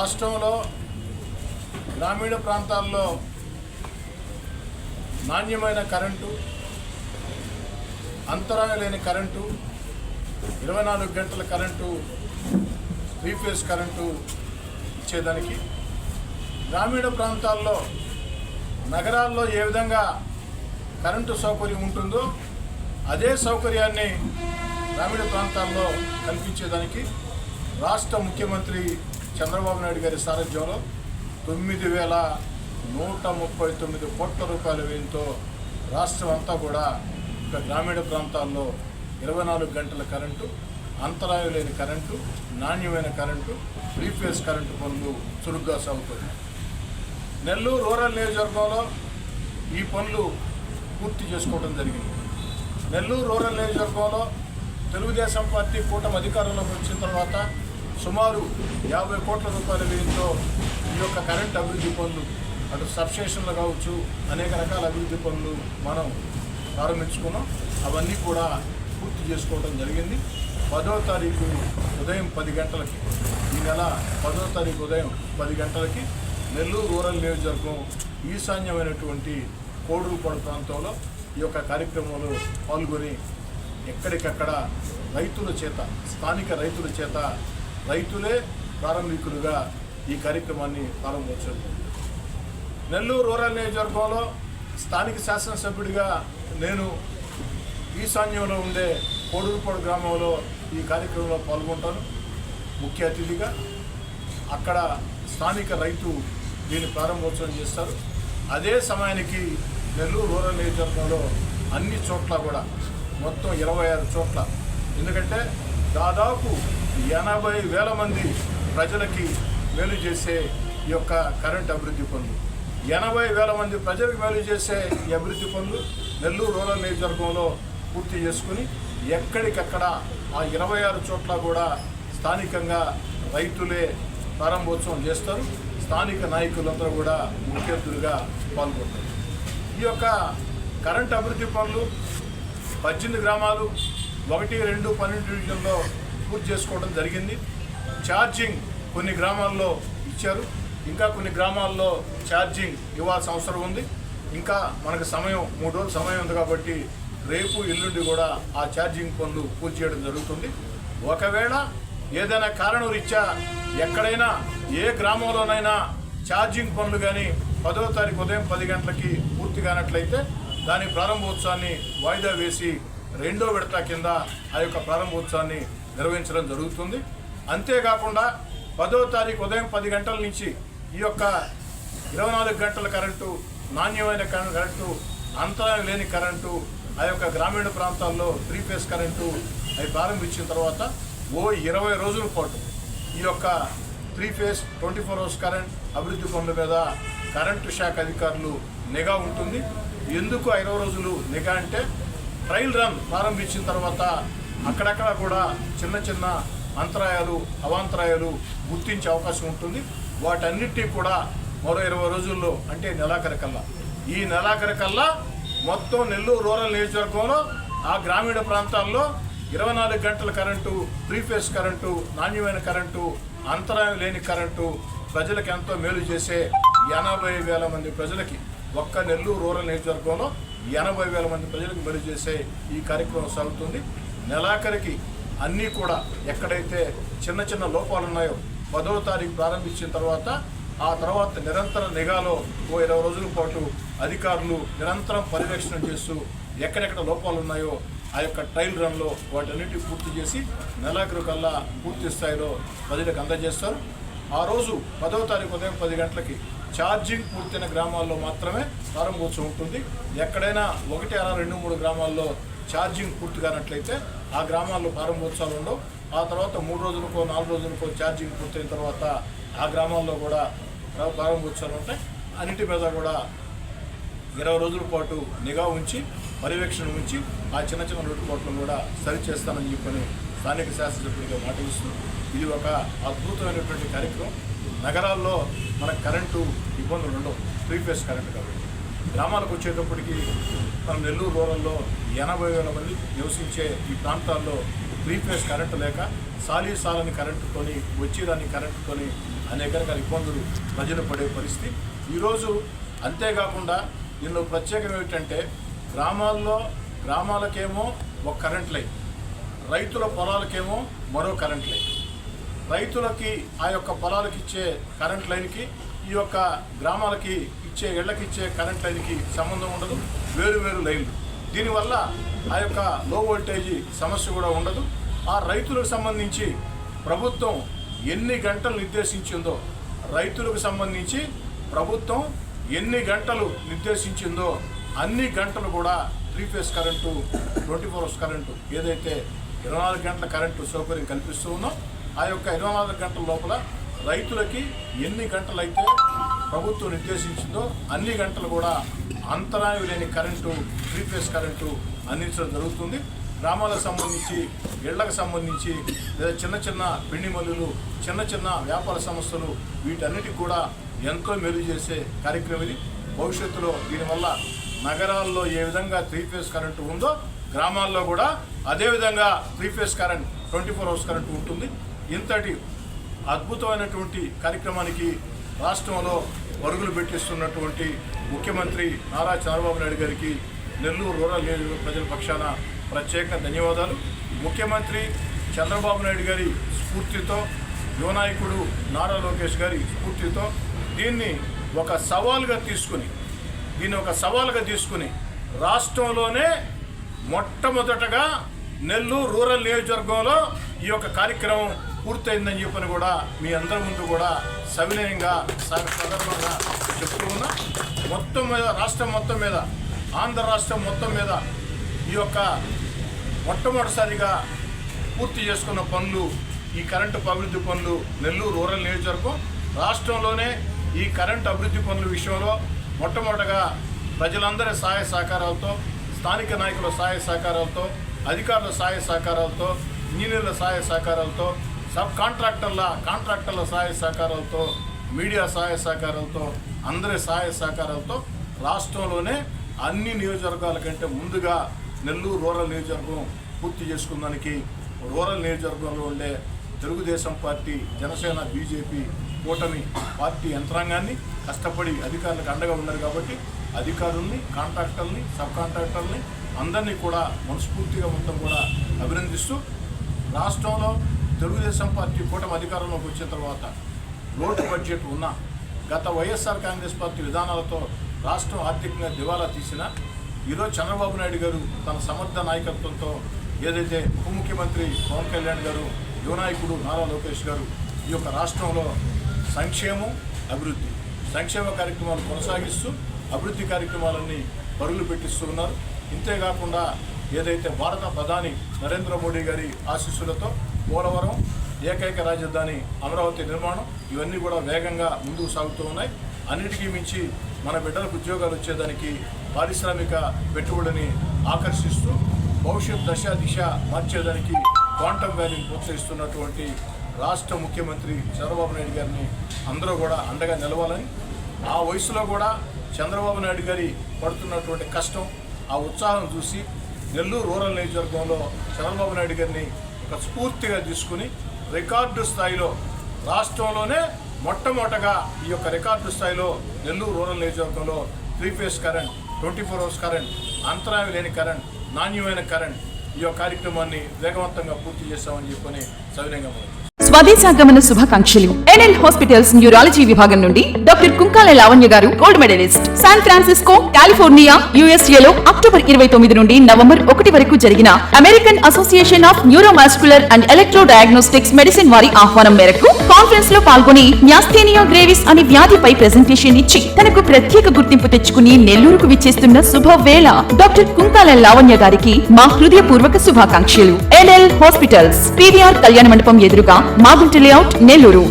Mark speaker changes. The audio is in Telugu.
Speaker 1: రాష్ట్రంలో గ్రామీణ ప్రాంతాల్లో నాణ్యమైన కరెంటు అంతరాయం లేని కరెంటు ఇరవై నాలుగు గంటల కరెంటు త్రీ ఫేస్ కరెంటు ఇచ్చేదానికి గ్రామీణ ప్రాంతాల్లో నగరాల్లో ఏ విధంగా కరెంటు సౌకర్యం ఉంటుందో అదే సౌకర్యాన్ని గ్రామీణ ప్రాంతాల్లో కల్పించేదానికి రాష్ట్ర ముఖ్యమంత్రి చంద్రబాబు నాయుడు గారి సారథ్యంలో తొమ్మిది వేల నూట ముప్పై తొమ్మిది కోట్ల రూపాయల వ్యయంతో రాష్ట్రం అంతా కూడా ఇక గ్రామీణ ప్రాంతాల్లో ఇరవై నాలుగు గంటల కరెంటు అంతరాయం లేని కరెంటు నాణ్యమైన కరెంటు త్రీ కరెంటు పనులు చురుగ్గా సాగుతుంది నెల్లూరు రూరల్ నియోజకవర్గంలో ఈ పనులు పూర్తి చేసుకోవడం జరిగింది. నెల్లూరు రూరల్ నియోజకవర్గంలో తెలుగుదేశం పార్టీ కూటమి అధికారంలోకి వచ్చిన తర్వాత సుమారు యాభై కోట్ల రూపాయల వ్యయంతో ఈ యొక్క కరెంట్ అభివృద్ధి పనులు అటు సబ్స్టేషన్లు కావచ్చు అనేక రకాల అభివృద్ధి పనులు మనం ప్రారంభించుకున్నాం. అవన్నీ కూడా పూర్తి చేసుకోవడం జరిగింది. పదో తారీఖు ఉదయం పది గంటలకి ఈ నెల పదో తారీఖు ఉదయం పది గంటలకి నెల్లూరు రూరల్ నియోజకవర్గం ఈశాన్యమైనటువంటి కోడూరుపాడు ప్రాంతంలో ఈ యొక్క కార్యక్రమంలో పాల్గొని ఎక్కడికక్కడ రైతుల చేత స్థానిక రైతుల చేత రైతులే ప్రారంభికులుగా ఈ కార్యక్రమాన్ని ప్రారంభించారు. నెల్లూరు రూరల్ నియోజకవర్గంలో స్థానిక శాసనసభ్యుడిగా నేను ఈశాన్యంలో ఉండే కోడూరుపాడు గ్రామంలో ఈ కార్యక్రమంలో పాల్గొంటాను. ముఖ్య అతిథిగా అక్కడ స్థానిక రైతు దీన్ని ప్రారంభోత్సవం చేస్తారు. అదే సమయానికి నెల్లూరు రూరల్ నియోజకవర్గంలో అన్ని చోట్ల కూడా మొత్తం ఇరవై ఆరు చోట్ల. ఎందుకంటే దాదాపు ఎనభై వేల మంది ప్రజలకి మేలు చేసే ఈ యొక్క కరెంట్ అభివృద్ధి పనులు. ఎనభై వేల మంది ప్రజలకు మేలు చేసే ఈ అభివృద్ధి పనులు నెల్లూరు రూరల్ నియోజకవర్గంలో పూర్తి చేసుకుని ఎక్కడికక్కడ ఆ ఇరవై ఆరు చోట్ల కూడా స్థానికంగా రైతులే ప్రారంభోత్సవం చేస్తారు. స్థానిక నాయకులందరూ కూడా ముఖ్య పాల్గొంటారు. ఈ యొక్క కరెంట్ అభివృద్ధి పనులు పద్దెనిమిది గ్రామాలు ఒకటి రెండు పన్నెండు డివిజన్లో పూర్తి చేసుకోవడం జరిగింది. ఛార్జింగ్ కొన్ని గ్రామాల్లో ఇచ్చారు. ఇంకా కొన్ని గ్రామాల్లో ఛార్జింగ్ ఇవ్వాల్సిన అవసరం ఉంది. ఇంకా మనకు సమయం మూడు రోజులు సమయం ఉంది కాబట్టి రేపు ఎల్లుండి కూడా ఆ ఛార్జింగ్ పనులు పూర్తి చేయడం జరుగుతుంది. ఒకవేళ ఏదైనా కారణం రీత్యా ఎక్కడైనా ఏ గ్రామంలోనైనా ఛార్జింగ్ పనులు కానీ పదో తారీఖు ఉదయం పది గంటలకి పూర్తి కానట్లయితే దాని ప్రారంభోత్సవాన్ని వాయిదా వేసి రెండో విడత కింద ఆ యొక్క ప్రారంభోత్సవాన్ని నిర్వహించడం జరుగుతుంది. అంతేకాకుండా పదో తారీఖు ఉదయం పది గంటల నుంచి ఈ యొక్క ఇరవై నాలుగు గంటల కరెంటు నాణ్యమైన కరెంటు అంతరాయం లేని కరెంటు ఆ యొక్క గ్రామీణ ప్రాంతాల్లో త్రీ ఫేస్ కరెంటు అవి ప్రారంభించిన తర్వాత ఓ ఇరవై రోజుల పాటు ఈ యొక్క three phase twenty four hours current అభివృద్ధి పనుల మీద కరెంటు శాఖ అధికారులు నిఘా ఉంటుంది. ఎందుకు ఇరవై రోజులు నిఘా అంటే ట్రయల్ రన్ ప్రారంభించిన తర్వాత అక్కడక్కడ కూడా చిన్న చిన్న అంతరాయాలు అవాంతరాయాలు గుర్తించే అవకాశం ఉంటుంది. వాటన్నిటి కూడా మరో ఇరవై రోజుల్లో అంటే నెలాఖరికల్లా ఈ నెలాఖరికల్లా మొత్తం నెల్లూరు రూరల్ నియోజకవర్గంలో ఆ గ్రామీణ ప్రాంతాల్లో ఇరవై నాలుగు గంటల కరెంటు ప్రీఫేస్ కరెంటు నాణ్యమైన కరెంటు అంతరాయం లేని కరెంటు ప్రజలకు ఎంతో మేలు చేసే ఎనభై వేల మంది ప్రజలకి ఒక్క నెల్లూరు రూరల్ నియోజకవర్గంలో ఎనభై వేల మంది ప్రజలకు మేలు చేసే ఈ కార్యక్రమం సాగుతుంది. నెలాఖరికి అన్నీ కూడా ఎక్కడైతే చిన్న చిన్న లోపాలు ఉన్నాయో పదవ తారీఖు ప్రారంభించిన తర్వాత ఆ తర్వాత నిరంతర నిఘాలో ఓ ఇరవై రోజుల పాటు అధికారులు నిరంతరం పర్యవేక్షణ చేస్తూ ఎక్కడెక్కడ లోపాలు ఉన్నాయో ఆ యొక్క ట్రయల్ రన్లో వాటన్నిటి పూర్తి చేసి నెలాఖరు కల్లా పూర్తి స్థాయిలో ప్రజలకు అందజేస్తారు. ఆ రోజు పదవ తారీఖు ఉదయం పది గంటలకి ఛార్జింగ్ పూర్తయిన గ్రామాల్లో మాత్రమే ప్రారంభోత్సవం ఉంటుంది. ఎక్కడైనా ఒకటి అలా రెండు మూడు గ్రామాల్లో ఛార్జింగ్ పూర్తి కానట్లయితే ఆ గ్రామాల్లో ప్రారంభోత్సవాలు ఉండవు. ఆ తర్వాత మూడు రోజులకో నాలుగు రోజులకో ఛార్జింగ్ పూర్తయిన తర్వాత ఆ గ్రామాల్లో కూడా ప్రారంభోత్సవాలు ఉంటాయి. అన్నిటి మీద కూడా ఇరవై రోజుల పాటు నిఘా ఉంచి పర్యవేక్షణ ఉంచి ఆ చిన్న చిన్న లోటుపాట్లను కూడా సరిచేస్తానని చెప్పని స్థానిక శాసనసభ్యుడిగా మాట ఇస్తున్నాను ఇది ఒక అద్భుతమైనటువంటి కార్యక్రమం. నగరాల్లో మనకు కరెంటు ఇబ్బందులు ఉండవు. త్రీ ఫేస్ కరెంటు కాబట్టి. గ్రామాలకు వచ్చేటప్పటికి మన నెల్లూరు రూరల్లో ఎనభై వేల మంది నివసించే ఈ ప్రాంతాల్లో త్రీ ఫేస్ కరెంటు లేక సాలీ సాలని కరెంటుతోని వచ్చిరాని కరెంటుతోని అనేక రకాల ఇబ్బందులు ప్రజలు పడే పరిస్థితి. ఈరోజు అంతేకాకుండా దీనిలో ప్రత్యేకం ఏమిటంటే గ్రామాల్లో గ్రామాలకేమో ఒక కరెంట్ లైన్ రైతుల పొలాలకేమో మరో కరెంట్ లైన్. రైతులకి ఆ యొక్క పొలాలకి ఇచ్చే కరెంట్ లైన్కి ఈ యొక్క గ్రామాలకి ఇచ్చే ఇళ్ళకి ఇచ్చే కరెంట్ లైన్కి సంబంధం ఉండదు. వేరు వేరు లైన్లు. దీనివల్ల ఆ యొక్క లో వోల్టేజీ సమస్య కూడా ఉండదు. ఆ రైతులకు సంబంధించి ప్రభుత్వం ఎన్ని గంటలు నిర్దేశించిందో రైతులకు సంబంధించి ప్రభుత్వం ఎన్ని గంటలు నిర్దేశించిందో అన్ని గంటలు కూడా three phase current twenty four hours current ఏదైతే ఇరవై నాలుగు గంటల కరెంటు సౌకర్యం కల్పిస్తూ ఉన్నాం ఆ యొక్క ఇరవై నాలుగు గంటల లోపల రైతులకి ఎన్ని గంటలు అయితే ప్రభుత్వం నిర్దేశించిందో అన్ని గంటలు కూడా అంతరాయం లేని కరెంటు త్రీ ఫేస్ కరెంటు అందించడం జరుగుతుంది. గ్రామాలకు సంబంధించి ఇళ్ళకు సంబంధించి లేదా చిన్న చిన్న పిండి మల్లులు చిన్న చిన్న వ్యాపార సంస్థలు వీటన్నిటికి కూడా ఎంతో మెరుగు చేసే కార్యక్రమం ఇది. భవిష్యత్తులో దీనివల్ల నగరాల్లో ఏ విధంగా త్రీ ఫేస్ కరెంటు ఉందో గ్రామాల్లో కూడా అదే విధంగా three phase current twenty four hours current ఉంటుంది. ఇంతటి అద్భుతమైనటువంటి కార్యక్రమానికి రాష్ట్రంలో పరుగులు పెట్టిస్తున్నటువంటి ముఖ్యమంత్రి నారా చంద్రబాబు నాయుడు గారికి నెల్లూరు రూరల్ నియోజకవర్గ ప్రజల పక్షాన ప్రత్యేక ధన్యవాదాలు. ముఖ్యమంత్రి చంద్రబాబు నాయుడు గారి స్ఫూర్తితో యువనాయకుడు నారా లోకేష్ గారి స్ఫూర్తితో దీన్ని ఒక సవాల్గా తీసుకుని దీన్ని ఒక సవాల్గా తీసుకుని రాష్ట్రంలోనే మొట్టమొదటగా నెల్లూరు రూరల్ నియోజకవర్గంలో ఈ యొక్క కార్యక్రమం పూర్తయిందని చెప్పని కూడా మీ అందరి ముందు కూడా సవినయంగా సదర్భంగా చెప్తూ ఉన్నా. మొత్తం మీద రాష్ట్రం మొత్తం మీద ఆంధ్ర రాష్ట్రం మొత్తం మీద ఈ యొక్క మొట్టమొదటిసారిగా పూర్తి చేసుకున్న పనులు ఈ కరెంటు అభివృద్ధి పనులు నెల్లూరు రూరల్ నియోజకవర్గం. రాష్ట్రంలోనే ఈ కరెంటు అభివృద్ధి పనుల విషయంలో మొట్టమొదటగా ప్రజలందరి సహాయ సహకారాలతో స్థానిక నాయకుల సహాయ సహకారాలతో అధికారుల సహాయ సహకారాలతో ఇంజనీర్ల సహాయ సహకారాలతో సబ్ కాంట్రాక్టర్ల కాంట్రాక్టర్ల సహాయ సహకారాలతో మీడియా సహాయ సహకారాలతో అందరి సహాయ సహకారాలతో రాష్ట్రంలోనే అన్ని నియోజకవర్గాల కంటే ముందుగా నెల్లూరు రూరల్ నియోజకవర్గం పూర్తి చేసుకున్నానికి రూరల్ నియోజకవర్గంలో ఉండే తెలుగుదేశం పార్టీ జనసేన బీజేపీ కూటమి పార్టీ యంత్రాంగాన్ని కష్టపడి అధికారులకు అండగా ఉన్నారు కాబట్టి అధికారుల్ని కాంట్రాక్టర్ని సబ్ కాంట్రాక్టర్ని అందరినీ కూడా మనస్ఫూర్తిగా మొత్తం కూడా అభినందిస్తూ రాష్ట్రంలో తెలుగుదేశం పార్టీ కూటమి అధికారంలోకి వచ్చిన తర్వాత లోటు బడ్జెట్ ఉన్న గత వైఎస్ఆర్ కాంగ్రెస్ పార్టీ విధానాలతో రాష్ట్రం ఆర్థికంగా దివాలా తీసిన ఈరోజు చంద్రబాబు నాయుడు గారు తన సమర్థ నాయకత్వంతో ఏదైతే ఉప ముఖ్యమంత్రి పవన్ కళ్యాణ్ గారు యువనాయకుడు నారా లోకేష్ గారు ఈ యొక్క రాష్ట్రంలో సంక్షేమం అభివృద్ధి సంక్షేమ కార్యక్రమాలు కొనసాగిస్తూ అభివృద్ధి కార్యక్రమాలన్నీ పరుగులు పెట్టిస్తూ ఉన్నారు. ఇంతేకాకుండా ఏదైతే భారత ప్రధాని నరేంద్ర మోడీ గారి ఆశీస్సులతో పోలవరం ఏకైక రాజధాని అమరావతి నిర్మాణం ఇవన్నీ కూడా వేగంగా ముందుకు సాగుతూ ఉన్నాయి. అన్నిటికీ మించి మన బిడ్డలకు ఉద్యోగాలు వచ్చేదానికి పారిశ్రామిక పెట్టుబడిని ఆకర్షిస్తూ భవిష్యత్ దశ దిశ మార్చేదానికి క్వాంటమ్ వ్యాలీని ప్రోత్సహిస్తున్నటువంటి రాష్ట్ర ముఖ్యమంత్రి చంద్రబాబు నాయుడు గారిని అందరూ కూడా అండగా నిలవాలని ఆ వయసులో కూడా చంద్రబాబు నాయుడు గారి పడుతున్నటువంటి కష్టం ఆ ఉత్సాహం చూసి నెల్లూరు రూరల్ నియోజకవర్గంలో చంద్రబాబు నాయుడు గారిని ఒక స్ఫూర్తిగా తీసుకుని రికార్డు స్థాయిలో రాష్ట్రంలోనే మొట్టమొదటగా ఈ యొక్క రికార్డు స్థాయిలో నెల్లూరు రూరల్ నియోజకవర్గంలో three phase current twenty four hours current అంతరాయం లేని కరెంట్ నాణ్యమైన కరెంట్ ఈ యొక్క కార్యక్రమాన్ని వేగవంతంగా పూర్తి చేస్తామని చెప్పని సవినయంగా మనం
Speaker 2: స్వదేశాగమన శుభాకాంక్షలు. ఎన్ఎల్ హాస్పిటల్స్ న్యూరాలజీ విభాగం నుండి డాక్టర్ కుంకాల లావణ్య గారు gold medalist. San Francisco California యుఎస్ఏలో October ఇరవై తొమ్మిది నుండి నవంబర్ ఒకటి వరకు జరిగిన American Association of neuromuscular and electrodiagnostics medicine వారి ఆహ్వానం మేరకు కాన్ఫరెన్స్లో పాల్గొని న్యాస్థేనియా గ్రేవిస్ అనే వ్యాధిపై ప్రెజెంటేషన్ ఇచ్చి తనకు ప్రత్యేక గుర్తింపు తెచ్చుకుని నెల్లూరుకు విచ్చేస్తున్న శుభవేళ డాక్టర్ కుంకాల లావణ్య గారికి మా హృదయపూర్వక శుభాకాంక్షలు. ఎన్ఎల్ హాస్పిటల్స్ పీవీఆర్ కళ్యాణ మండపం ఎదురుగా మాగుంటి లేఅవుట్ నెల్లూరు.